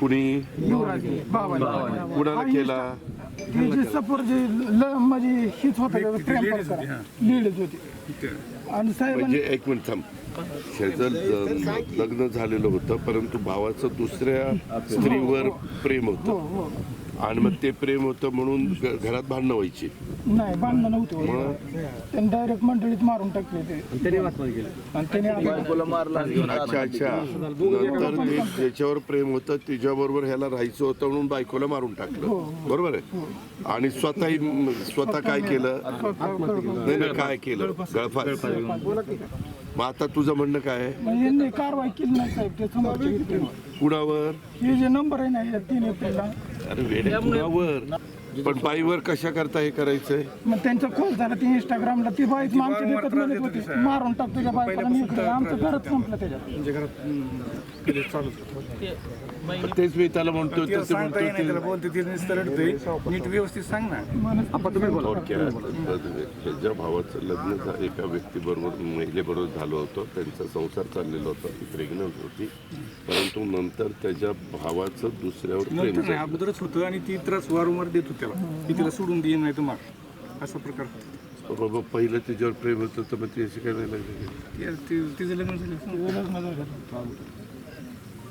कुणी? कुणाला केला? हे जे सपोर जे ल म्हणजे हीच होतं प्रेम आणि साहेबांनी म्हणजे एक मिनिट थांब. शेजल लग्न झालेलं होतं परंतु भावाचं दुसऱ्या स्त्रीवर प्रेम हो होतं हो. आणि मग ते प्रेम होतं म्हणून घ- घरात भांडणं व्हायची. नाही बांधणं नव्हतं होत. त्यांनी डायरेक्ट मंडळीत मारून टाकले ते. आणि त्याने आता- अच्छा अच्छा. नंतर ते ज्याच्यावर प्रेम होतं तिच्याबरोबर ह्याला राहायचं होतं म्हणून बायकोला मारून टाकलं. बरोबर आहे? आणि स्वतःही स्वतः काय केलं? नाही नाही काय केलं? गळफास. मग आता तुझं म्हणणं काय आहे? यांनी कारवाई केली नाही साहेब. ते. कुणावर? हे जे नंबर आहे ना हे तीन एप्रिलला अरे वेड्या कुणावर पण बाईवर कशा करता हे करायचंय? मग त्यांचा खोल झाला ते इंस्टाग्रामला ती मग आमच्या देखत म्हणत होती मारून टाक तुझ्या बायकोला. मी इकडे आमचं घरच संपलं त्याच्यात. तेच मी त्याला म्हणतो येईल म्हणतो बोलते ती नुसतं रडतोय नीट व्यवस्थित सांग ना. थोडक्यात त्याच्या भावाचं लग्न झा- एका व्यक्तीबरोबर महिलेबरोबर झालं होतं त्यांचा संसार चाललेला होता ती प्रेग्नंट होती. परंतु नंतर त्याच्या भावाचं दुसऱ्यावर प्रेम नंतर नाही झालं. अगोदरच होतं आणि ती त्रास वारंवार देत होती. त्याला ती तिला सोडून देईन नाही तर मग. असा प्रकार. बाबा पहिलं त्याच्यावर प्रेम होतं तर मग ती अशी काय नाही लग्न केली? ती- ती- तिचं लग्न झालं लग्न झालं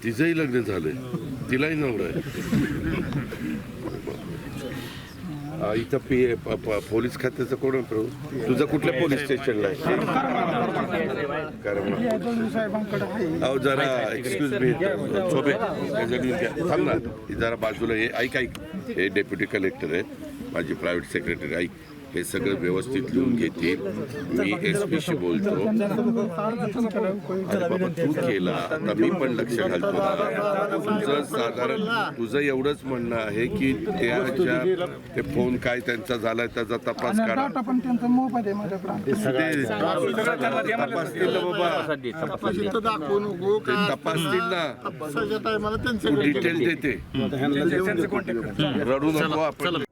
तिचंही लग्न झालंय. तिलाही नवरा आहे. इथं पी प- पोलीस खात्याचं कोण करू प्रभू? तुझं कुठल्या पोलीस स्टेशनला आहे? कारण अहो जरा एक्सक्यूज मी सोबे द्या. थांब ना जरा बाजूला हे ऐक ऐक. हे डेप्युटी कलेक्टर आहे माझी प्रायव्हेट सेक्रेटरी ऐक. हे सगळं व्यवस्थित लिहून घेतील मी एस पीशी बोलतो. बाबा तू केला. आता मी पण लक्ष घालतो. तुझं साधारण तुझं एवढंच म्हणणं आहे की त्याच्या ते फोन काय त्यांचा झालाय त्याचा तपास करा. ते तपासतील ना बाबा. ते तपासतील ना. तू डिटेल देते. रडू नको आपण.